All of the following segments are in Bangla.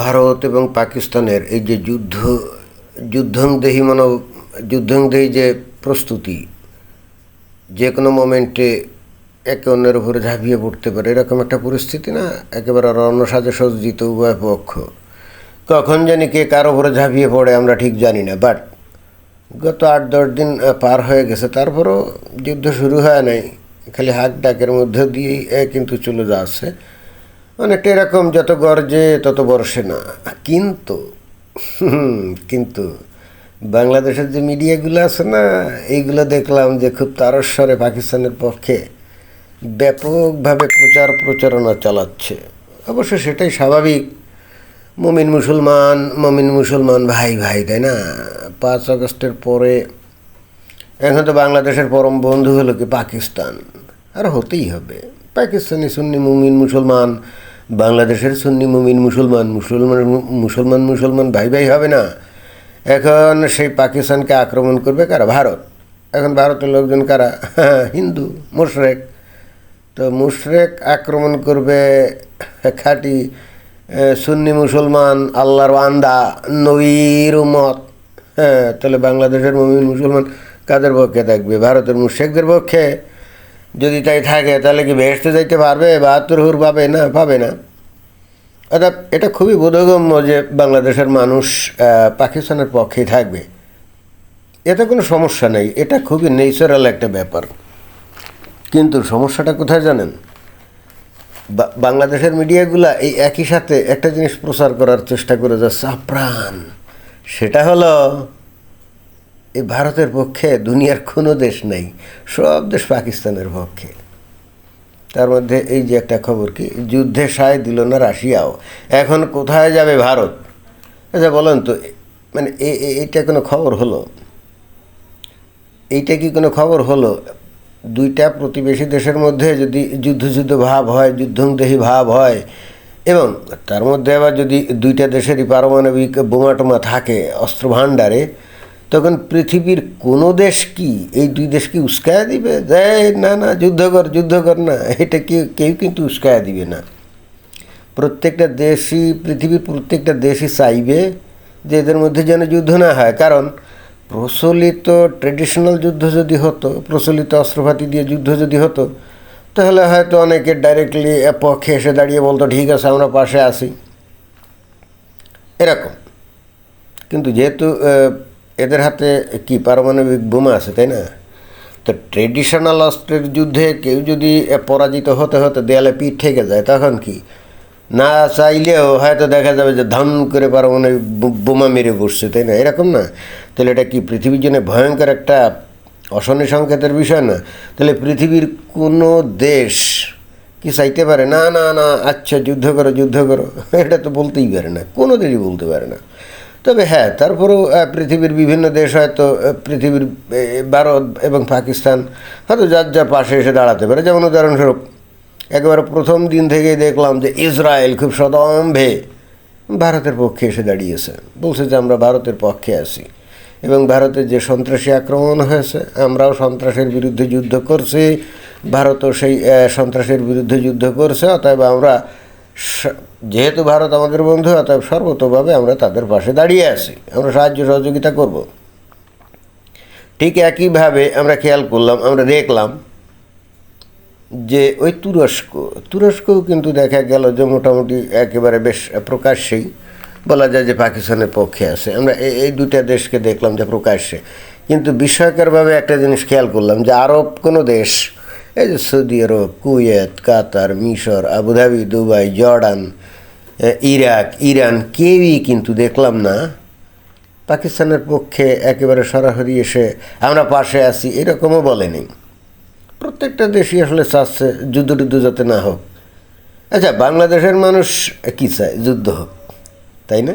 ভারত এবং পাকিস্তানের এই যে যুদ্ধ, যুদ্ধংদেহী মানব যুদ্ধংদেহী যে প্রস্তুতি, যে কোনো মোমেন্টে একে অন্যের উপরে ঝাঁপিয়ে পড়তে পারে, এরকম একটা পরিস্থিতি না? একেবারে রণসাজে সজ্জিত উভয় পক্ষ। কখন জানি কে কার উপরে ঝাঁপিয়ে পড়ে আমরা ঠিক জানি না বাট গত আট দশ দিন পার হয়ে গেছে, তারপরও যুদ্ধ শুরু হয় নাই। খালি হাক ডাকের মধ্যে দিয়েই কিন্তু চলে যাচ্ছে। অনেকটা এরকম যত গর্জে তত বর্ষে না। কিন্তু কিন্তু বাংলাদেশের যে মিডিয়াগুলো আছে না এইগুলো দেখলাম যে খুব তারস্বরে পাকিস্তানের পক্ষে ব্যাপকভাবে প্রচার প্রচারণা চালাচ্ছে। অবশ্য সেটাই স্বাভাবিক। মমিন মুসলমান মমিন মুসলমান ভাই ভাই, তাই না? পাঁচ আগস্টের পরে, এখন তো বাংলাদেশের পরম বন্ধু হলো কি পাকিস্তান? আর হতেই হবে। পাকিস্তানি সুন্নি মুমিন মুসলমান বাংলাদেশের সুন্নি মুমিন মুসলমান মুসলমান মুসলমান মুসলমান ভাই ভাই হবে না। এখন সেই পাকিস্তানকে আক্রমণ করবে কারা? ভারত। এখন ভারতের লোকজন কারা? হিন্দু, মুশরেক। তো মুশরেক আক্রমণ করবে খাঁটি সুন্নি মুসলমান, আল্লাহর আন্দা নবীর মত হ্যাঁ তাহলে বাংলাদেশের মমিন মুসলমান কাদের পক্ষে থাকবে? ভারতের মুশেকদের পক্ষে? যদি তাই থাকে, তাহলে কি বেহেস্তে যাইতে পারবে? বাহাত্তর হুর পাবে না? পাবে না। অর্থাৎ এটা খুবই বোধগম্য যে বাংলাদেশের মানুষ পাকিস্তানের পক্ষেই থাকবে। এতে কোনো সমস্যা নেই। এটা খুবই নেচারাল একটা ব্যাপার। কিন্তু সমস্যাটা কোথায় জানেন? বাংলাদেশের মিডিয়াগুলা এই একই সাথে একটা জিনিস প্রচার করার চেষ্টা করে যাচ্ছে আপ্রাণ সেটা হলো এই ভারতের পক্ষে দুনিয়ার কোনো দেশ নেই, সব দেশ পাকিস্তানের পক্ষে। তার মধ্যে এই যে একটা খবর কি, যুদ্ধে সায় দিল না রাশিয়াও। এখন কোথায় যাবে ভারত? আচ্ছা বলেন তো মানে এইটা কোনো খবর হলো? এইটা কি কোনো খবর হলো? দুইটা প্রতিবেশী দেশের মধ্যে যদি যুদ্ধ যুদ্ধ ভাব হয়, যুদ্ধংদেহী ভাব হয়, এবং তার মধ্যে আবার যদি দুইটা দেশেরই পারমাণবিক বোমাটোমা থাকে অস্ত্র ভাণ্ডারে তখন পৃথিবীর কোনো দেশ কি? এই দুই দেশ কি উস্কায়া দিবে? যে, না না, যুদ্ধ কর যুদ্ধ কর, না, এটা কেউ কেউ কিন্তু উস্কায়া দিবে না। প্রত্যেকটা দেশই, পৃথিবীর প্রত্যেকটা দেশই চাইবে যে এদের মধ্যে যেন যুদ্ধ না হয়। কারণ প্রচলিত ট্রেডিশনাল যুদ্ধ যদি হতো, প্রচলিত অস্ত্রপাতি দিয়ে যুদ্ধ যদি হতো, তাহলে হয়তো অনেকে ডাইরেক্টলি পক্ষে এসে দাঁড়িয়ে বলতো, ঠিক আছে, আমরা পাশে আসি এরকম। কিন্তু যেহেতু এদের হাতে কি পারমাণবিক বোমা আছে, তাই না? তো ট্রেডিশনাল অস্ত্রের যুদ্ধে কেউ যদি পরাজিত হতে হতে দেয়ালে পিঠ ঠেকে যায়, তখন কি? না চাইলেও হয়তো দেখা যাবে যে ধান করে পারমাণবিক বোমা মেরে বসছে, তাই না? এরকম না। তাহলে এটা কি পৃথিবীর জন্য ভয়ঙ্কর একটা অশনি সংকেতের বিষয় না? তাহলে পৃথিবীর কোনো দেশ কি চাইতে পারে? না না না আচ্ছা যুদ্ধ করো যুদ্ধ করো। এটা তো বলতেই পারে না। কোনো দেশই বলতে পারে না। তবে হ্যাঁ তারপরেও পৃথিবীর বিভিন্ন দেশ হয়তো পৃথিবীর ভারত এবং পাকিস্তান হয়তো যার যার পাশে এসে দাঁড়াতে পারে। যেমন উদাহরণস্বরূপ, একেবারে প্রথম দিন থেকেই দেখলাম যে ইসরায়েল খুব সদম্ভে ভারতের পক্ষে এসে দাঁড়িয়েছে। বলছে যে আমরা ভারতের পক্ষে আছি এবং ভারতের যে সন্ত্রাসী আক্রমণ হয়েছে, আমরাও সন্ত্রাসের বিরুদ্ধে যুদ্ধ করছি, ভারতও সেই সন্ত্রাসের বিরুদ্ধে যুদ্ধ করছে, অতএব আমরা যেহেতু ভারত আমাদের বন্ধু, অতএব সর্বতভাবে আমরা তাদের পাশে দাঁড়িয়ে আছি। আমরা সাহায্য সহযোগিতা করব। ঠিক একইভাবে আমরা খেয়াল করলাম, আমরা দেখলাম যে ওই তুরস্ক, তুরস্কও কিন্তু দেখা গেল যে মোটামুটি একেবারে বেশ প্রকাশ্যেই বলা যায় যে পাকিস্তানের পক্ষে আছে। আমরা এই- দুইটা দেশকে দেখলাম যে প্রকাশ্যে। কিন্তু বিস্ময়করভাবে একটা জিনিস খেয়াল করলাম যে আরব কোনো দেশ, এই যে সৌদি আরব, কুয়েত, কাতার, মিশর, Abu Dhabi, Dubai, Jordan Iraq, Iran কেউই কিন্তু দেখলাম না। পাকিস্তানের পক্ষে একেবারে সরাসরি এসে আমরা পাশে আছি, এরকমও বলেনি। প্রত্যেকটা দেশই আসলে চাচ্ছে যুদ্ধ টুদ্ধ যাতে না হোক। আচ্ছা বাংলাদেশের মানুষ কী চায়? যুদ্ধ হোক, তাই না?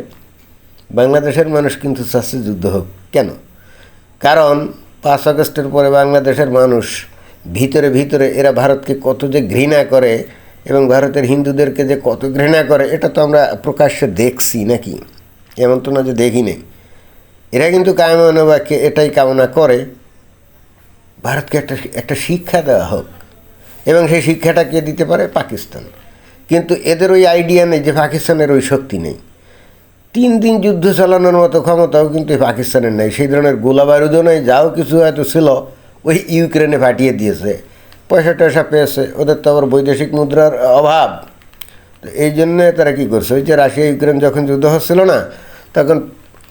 বাংলাদেশের মানুষ কিন্তু চাচ্ছে যুদ্ধ হোক। কেন? কারণ পাঁচ আগস্টের পরে বাংলাদেশের মানুষ ভিতরে ভিতরে এরা ভারতকে কত যে ঘৃণা করে এবং ভারতের হিন্দুদেরকে যে কত ঘৃণা করে, এটা তো আমরা প্রকাশ্যে দেখছি নাকি? এমন তো না যে দেখি নেই। এরা কিন্তু কায়মানবাক্যে এটাই কামনা করে, ভারতকে একটা একটা শিক্ষা দেওয়া হোক। এবং সেই শিক্ষাটা কে দিতে পারে? পাকিস্তান। কিন্তু এদের ওই আইডিয়া নেই যে পাকিস্তানের ওই শক্তি নেই। তিন দিন যুদ্ধ চালানোর মতো ক্ষমতাও কিন্তু পাকিস্তানের নেই। সেই ধরনের গোলা বারুদও নেই, যাও কিছু হয়তো ছিল, ওই ইউক্রেনে ফাটিয়ে দিয়েছে। পয়সা টয়সা পেয়েছে, ওদের তো আবার বৈদেশিক মুদ্রার অভাব। তো এই জন্যে তারা কী করছে? ওই যে রাশিয়া ইউক্রেন যখন যুদ্ধ হচ্ছিল না, তখন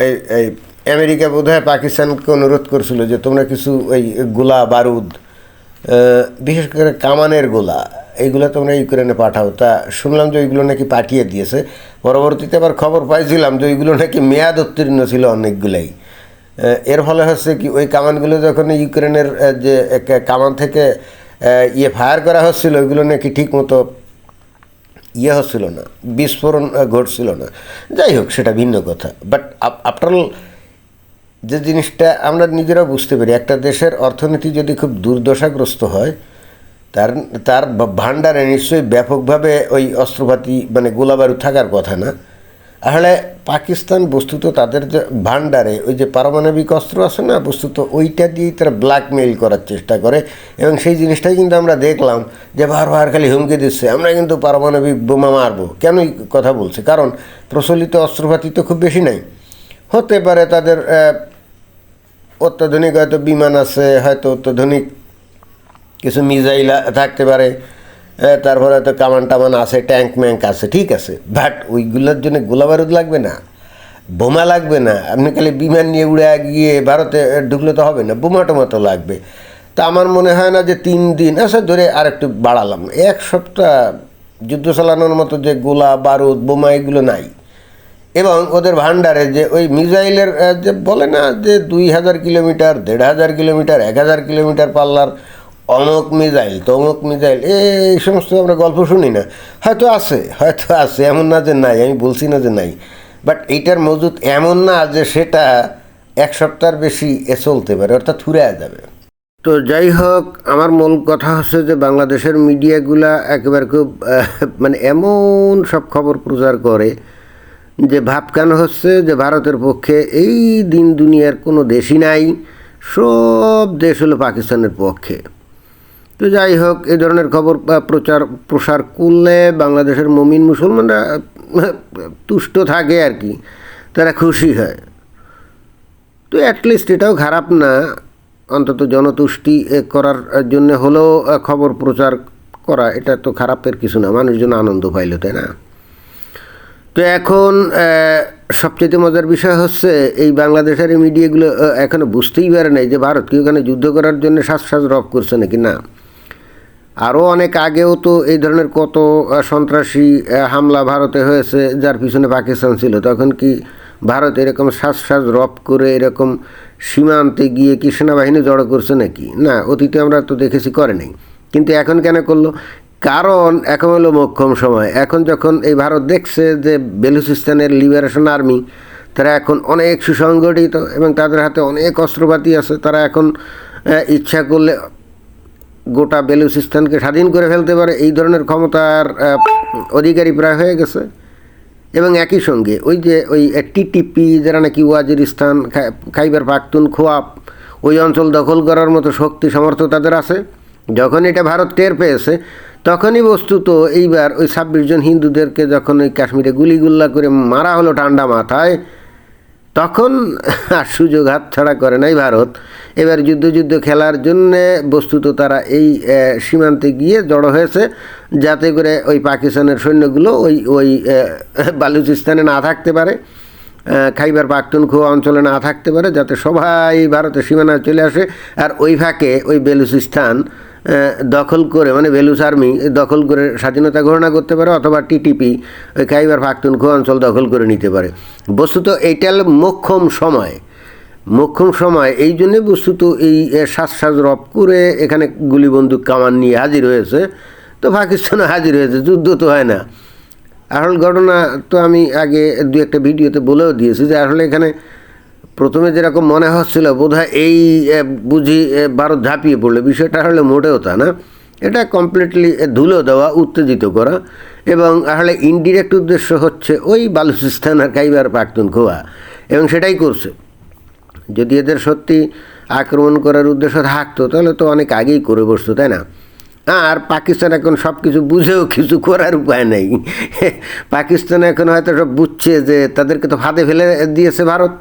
এই এই আমেরিকা বোধহয় পাকিস্তানকে অনুরোধ করছিল যে তোমরা কিছু ওই গোলা, বারুদ বিশেষ করে কামানের গোলা, এইগুলো তোমরা ইউক্রেনে পাঠাও। তা শুনলাম যে ওইগুলো নাকি পাঠিয়ে দিয়েছে। পরবর্তীতে আবার খবর পাইছিলাম যে ওইগুলো নাকি মেয়াদ উত্তীর্ণ ছিল অনেকগুলাই। এর ফলে হচ্ছে কি, ওই কামানগুলো যখন ইউক্রেনের যে কামান থেকে ইয়ে ফায়ার করা হচ্ছিল, ওইগুলো নাকি ঠিক মতো ইয়ে হচ্ছিল না, বিস্ফোরণ ঘটছিল না। যাই হোক, সেটা ভিন্ন কথা। বাট আফটারঅল যে জিনিসটা আমরা নিজেরা বুঝতে পারি, একটা দেশের অর্থনীতি যদি খুব দুর্দশাগ্রস্ত হয়, তার তার ভাণ্ডারে নিশ্চয়ই ব্যাপকভাবে ওই অস্ত্রপাতি মানে গোলাবারু থাকার কথা না। আসলে পাকিস্তান বস্তুত তাদের যে ভাণ্ডারে, ওই যে পারমাণবিক অস্ত্র আছে না, বস্তুত ওইটা দিয়েই তারা ব্ল্যাকমেইল করার চেষ্টা করে। এবং সেই জিনিসটাই কিন্তু আমরা দেখলাম যে বারবার খালি হুমকি দিচ্ছে। আমরা কিন্তু পারমাণবিক বোমা মারবো। কেনই কথা বলছে? কারণ প্রচলিত অস্ত্রপাতি তো খুব বেশি নাই। হতে পারে তাদের অত্যাধুনিক হয়তো বিমান আছে, হয়তো অত্যাধুনিক কিছু মিজাইল থাকতে পারে। তারপরে হয়তো কামান টামান আছে ট্যাঙ্ক ম্যাঙ্ক আছে ঠিক আছে। বাট ওইগুলোর জন্য গোলা বারুদ লাগবে না বোমা লাগবে না। আপনি খালি বিমান নিয়ে উড়ে গিয়ে ভারতে ঢুকলে তো হবে না বোমা টোমা তো লাগবে। তা আমার মনে হয় না যে তিন দিন আচ্ছা ধরে আর একটু বাড়ালাম। এক সপ্তাহ যুদ্ধ চালানোর মতো যে গোলা বারুদ বোমা এগুলো নাই। এবং ওদের ভান্ডারে যে ওই মিসাইলের আহ, যে বলে না যে দুই হাজার কিলোমিটার দেড় হাজার কিলোমিটার এক হাজার কিলোমিটার পাল্লার অমুক মিজাইল, তমুক মিজাইল, এই সমস্ত আমরা গল্প শুনি না। হয়তো আছে হয়তো আছে, এমন না যে নাই, আমি বলছি না যে নাই। বাট এইটার মজুদ এমন না যে সেটা এক সপ্তাহের বেশি এ চলতে পারে, অর্থাৎ ফুরে যাবে। তো যাই হোক, আমার মূল কথা হচ্ছে যে বাংলাদেশের মিডিয়াগুলা একেবারে খুব মানে এমন সব খবর প্রচার করে যে ভাবকান হচ্ছে যে ভারতের পক্ষে এই দিন দুনিয়ার কোনো দেশই নাই, সব দেশ হলো পাকিস্তানের পক্ষে। তো যাই হোক এই ধরনের খবর প্রচার প্রসার করলে বাংলাদেশের মমিন মুসলমানরা তুষ্ট থাকে আর কি তারা খুশি হয়। তো অ্যাটলিস্ট এটাও খারাপ না অন্তত জনতুষ্টি এ, করার জন্য হলেও খবর প্রচার করা এটা তো খারাপের কিছু না মানুষজন আনন্দ পাইল তাই না? তো এখন সবচেয়ে মজার বিষয় হচ্ছে এই বাংলাদেশের মিডিয়াগুলো আহ, এখনও বুঝতেই পারে নাই যে ভারত কি ওখানে যুদ্ধ করার জন্য শ্বাস শ্বাস রফ করছে নাকি না। আরও অনেক আগেও তো এই ধরনের কত সন্ত্রাসী হামলা ভারতে হয়েছে, যার পিছনে পাকিস্তান ছিল। তখন কি ভারত এরকম শ্বাস শ্বাস রপ করে এরকম সীমান্তে গিয়ে কি সেনাবাহিনী জড়ো করছে নাকি? না, অতীতে আমরা তো দেখেছি করে নাই। কিন্তু এখন কেন করল? কারণ এখন হলো মোক্ষম সময়। এখন যখন এই ভারত দেখছে যে বেলুচিস্তানের লিবারেশন আর্মি, তারা এখন অনেক সুসংগঠিত এবং তাদের হাতে অনেক অস্ত্রপাতি আছে, তারা এখন ইচ্ছা করলে গোটা বেলুচিস্তানকে স্বাধীন করে ফেলতে পারে, এই ধরনের ক্ষমতার অধিকারী প্রায় হয়ে গেছে। এবং একই সঙ্গে ওই যে ওই টিটিপি যারা নাকি ওয়াজিরিস্তান খাইবার পাখতুন খোয়াব, ওই অঞ্চল দখল করার মতো শক্তি, সামর্থ্য তাদের আছে। যখন এটা ভারত টের পেয়েছে, তখনই বস্তুত এইবার ওই ছাব্বিশ জন হিন্দুদেরকে যখন ওই কাশ্মীরে গুলিগুল্লা করে মারা হলো ঠান্ডা মাথায় তখন আর সুযোগ হাত ছাড়া করে নাই ভারত। এবার যুদ্ধ যুদ্ধ খেলার জন্যে বস্তুত তারা এই সীমান্তে গিয়ে জড়ো হয়েছে। যাতে করে ওই পাকিস্তানের সৈন্যগুলো ওই ওই বালুচিস্তানে না থাকতে পারে। খাইবার পাখতুনখোয়া অঞ্চলে না থাকতে পারে, যাতে সবাই ভারতের সীমানায় চলে আসে। আর ওই ফাঁকে ওই বেলুচিস্তান দখল করে মানে বেলুচ আর্মি দখল করে স্বাধীনতা ঘোষণা করতে পারে, অথবা টিটিপি ওই খাইবার পাখতুনখোয়া অঞ্চল দখল করে নিতে পারে। বস্তুত এইটা মোক্ষম সময় মোক্ষম সময়, এই জন্যে বস্তুত এই শ্বাস শ্বাস রপ করে এখানে গুলি বন্দুক কামান নিয়ে হাজির হয়েছে। তো পাকিস্তানও হাজির হয়েছে, যুদ্ধ তো হয় না। আসল ঘটনা তো আমি আগে দু একটা ভিডিওতে বলেও দিয়েছি যে আসলে এখানে প্রথমে যেরকম মনে হচ্ছিল, বোধহয় এই বুঝি ভারত ঝাঁপিয়ে পড়ল। বিষয়টা হলে মোটেও তা না। এটা কমপ্লিটলি ধুলো দেওয়া, উত্তেজিত করা এবং আসলে ইনডিরেক্ট উদ্দেশ্য হচ্ছে ওই বালুচিস্তান আর খাইবার পাখতুনখোয়া এবং সেটাই করছে। যদি এদের সত্যি আক্রমণ করার উদ্দেশ্য থাকতো, তাহলে তো অনেক আগেই করে বসতো, তাই না? আর পাকিস্তান এখন সব কিছু বুঝেও কিছু করার উপায় নেই। পাকিস্তান এখন হয়তো সব বুঝছে যে তাদেরকে তো ফাঁদে ফেলে দিয়েছে ভারত,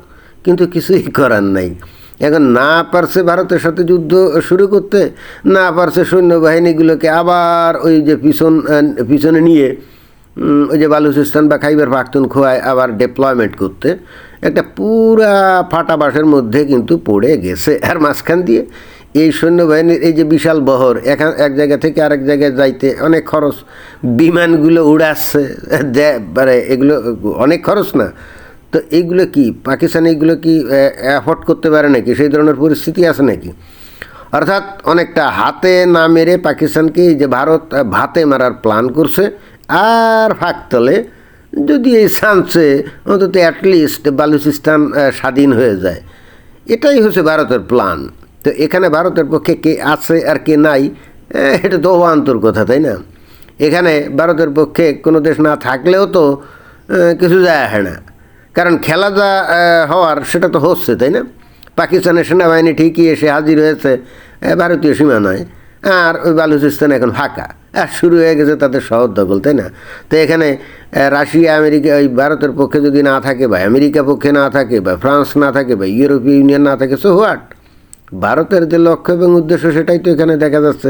কিন্তু কিছুই করার নাই। এখন না পারছে ভারতের সাথে যুদ্ধ শুরু করতে, না পারছে সৈন্যবাহিনীগুলোকে আবার ওই যে পিছন, পিছনে নিয়ে ওই যে বালুচিস্তান বা খাইবার পাখতুনখোয়ায় আবার ডেপ্লয়মেন্ট করতে। একটা পুরা ফাটা ফাটাবাসের মধ্যে কিন্তু পড়ে গেছে। আর মাঝখান দিয়ে এই সৈন্যবাহিনীর এই যে বিশাল বহর, এখান এক জায়গা থেকে আরেক জায়গায় যাইতে অনেক খরচ। বিমানগুলো উড়াচ্ছে মানে এগুলো অনেক খরচ না। তো এইগুলো কি, পাকিস্তান এইগুলো কি অ্যাফোর্ড করতে পারে নাকি? সেই ধরনের পরিস্থিতি আছে নাকি? অর্থাৎ অনেকটা হাতে না মেরে পাকিস্তানকে যে ভারত ভাতে মারার প্ল্যান করছে। আর ফাঁকতলে যদি এই চান্সে অন্তত অ্যাটলিস্ট বালুচিস্তান স্বাধীন হয়ে যায়। এটাই হচ্ছে ভারতের প্ল্যান তো এখানে ভারতের পক্ষে কে আছে আর কে নাই এটা তো অবান্তর কথা, তাই না? এখানে ভারতের পক্ষে কোনো দেশ না থাকলেও তো কিছু যায় আসে না। কারণ খেলা যা হওয়ার সেটা তো হচ্ছে, তাই না? পাকিস্তানের সেনাবাহিনী ঠিকই এসে হাজির হয়েছে ভারতীয় সীমানায়। আর ওই বালুচিস্তান এখন ফাঁকা। আর শুরু হয়ে গেছে তাদের শহর দখল, তাই না? তো এখানে রাশিয়া, আমেরিকা, ওই ভারতের পক্ষে যদি না থাকে বা আমেরিকা পক্ষে না থাকে বা ফ্রান্স না থাকে বা ইউরোপীয় ইউনিয়ন না থাকে সো হোয়াট ভারতের যে লক্ষ্য এবং উদ্দেশ্য সেটাই তো এখানে দেখা যাচ্ছে,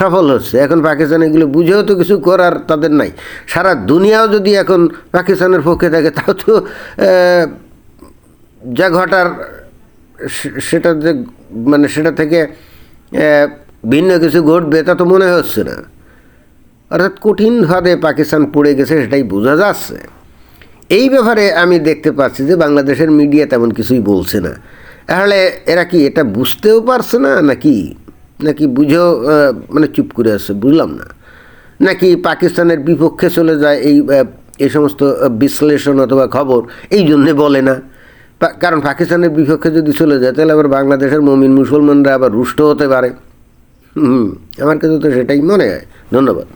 সফল হচ্ছে। এখন পাকিস্তান এগুলো বুঝেও তো কিছু করার তাদের নাই। সারা দুনিয়াও যদি এখন পাকিস্তানের পক্ষে থাকে, তাও তো যা ঘটার সেটা যে মানে সেটা থেকে ভিন্ন কিছু ঘটবে, তা তো মনে হচ্ছে না। অর্থাৎ কঠিনভাবে পাকিস্তান পড়ে গেছে, সেটাই বোঝা যাচ্ছে। এই ব্যাপারে আমি দেখতে পাচ্ছি যে বাংলাদেশের মিডিয়া তেমন কিছুই বলছে না। তাহলে এরা কি এটা বুঝতেও পারছে না নাকি? নাকি বুঝেও মানে চুপ করে আসছে বুঝলাম না। নাকি পাকিস্তানের বিপক্ষে চলে যায় এই এই সমস্ত বিশ্লেষণ অথবা খবর এই জন্যে বলে না? কারণ পাকিস্তানের বিপক্ষে যদি চলে যায়, তাহলে আবার বাংলাদেশের মমিন মুসলমানরা আবার রুষ্ট হতে পারে। হুম, আমার কাছে তো সেটাই মনে হয়। ধন্যবাদ।